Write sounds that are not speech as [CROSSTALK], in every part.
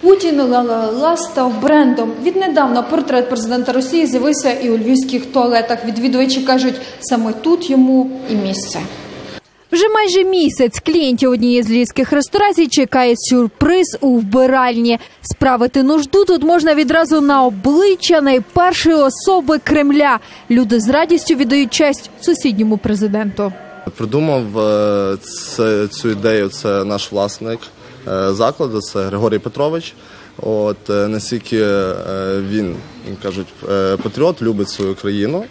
Путін ла-ла-ла став брендом. Віднедавна портрет президента Росії з'явився і у львівських туалетах. Відвідувачі кажуть, саме тут йому і місце. Вже майже місяць клієнтів однієї з львівських ресторацій чекає сюрприз у вбиральні. Справити нужду тут можна відразу на обличчя найпершої особи Кремля. Люди з радістю віддають честь сусідньому президенту. Придумав е, це, цю ідею це наш власник закладу, це Григорій Петрович. От е, настільки е, він, кажуть, е, патріот, любить свою країну.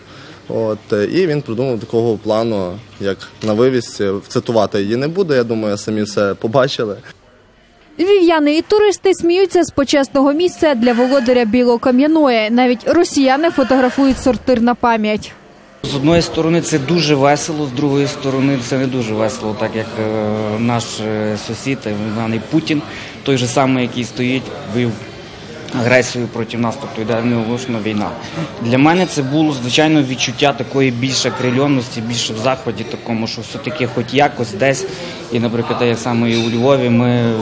От е, і він придумав такого плану, як на вивісці. Цитувати її не буде. Я думаю, самі все побачили. Львів'яни і туристи сміються з почесного місця для володаря Білокам'яної. Навіть росіяни фотографують сортир на пам'ять. З одної сторони це дуже весело, з другої сторони це не дуже весело, так як е, наш е, сусід, званий Путін, той же самий, який стоїть, вив агресію проти нас, тобто йде неоголошена війна. Для мене це було звичайно відчуття такої більше крильонності, більше в заході, такому, що все-таки хоч якось десь, і, наприклад, як саме у Львові, ми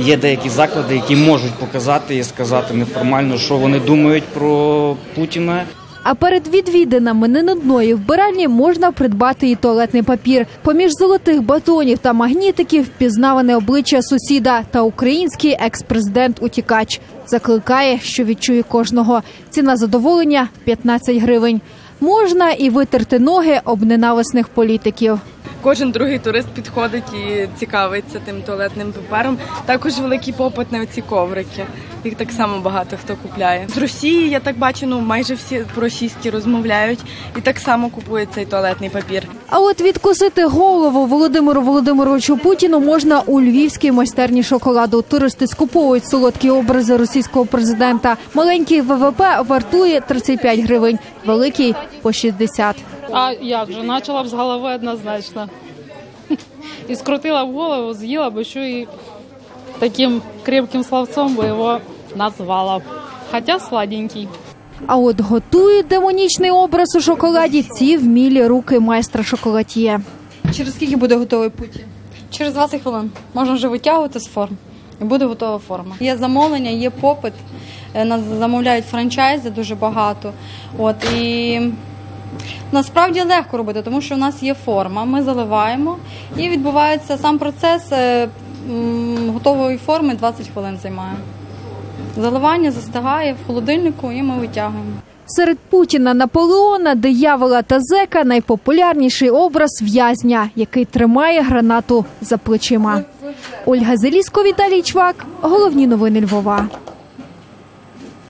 є деякі заклади, які можуть показати і сказати неформально, що вони думають про Путіна. А перед відвідинами ненудної вбиральні можна придбати і туалетний папір. Поміж золотих батонів та магнітиків впізнаване обличчя сусіда та український екс-президент-утікач закликає, що відчує кожного. Ціна задоволення 15 гривень. Можна і витерти ноги об ненависних політиків. Кожен другий турист підходить і цікавиться тим туалетним папером. Також великий попит на ці коврики. Їх так само багато хто купляє. З Росії я так бачу, ну майже всі по-російськи розмовляють і так само купують цей туалетний папір. А от відкусити голову Володимиру Володимировичу Путіну можна у львівській майстерні шоколаду. Туристи скуповують солодкі образи російського президента. Маленький ВВП вартує 35 гривень, великий по 60. А як же? Почала б з голови однозначно. [LAUGHS] І скрутила б голову, з'їла б ще і таким крепким словцом би його назвала. б. Хоча сладенький. А от готують демонічний образ у шоколаді ці вмілі руки майстра шоколад'є. Через скільки буде готовий Путін? Через 20 хвилин можна вже витягувати з форм і буде готова форма. Є замовлення, є попит. е, Нас замовляють франчайзи дуже багато. От і насправді легко робити, тому що в нас є форма. Ми заливаємо і відбувається сам процес е, готової форми 20 хвилин займає. Заливання застигає в холодильнику і ми витягуємо. Серед Путіна, Наполеона, диявола та зека найпопулярніший образ в'язня, який тримає гранату за плечима. Ольга Зеліско, Віталій Чвак. Головні новини Львова.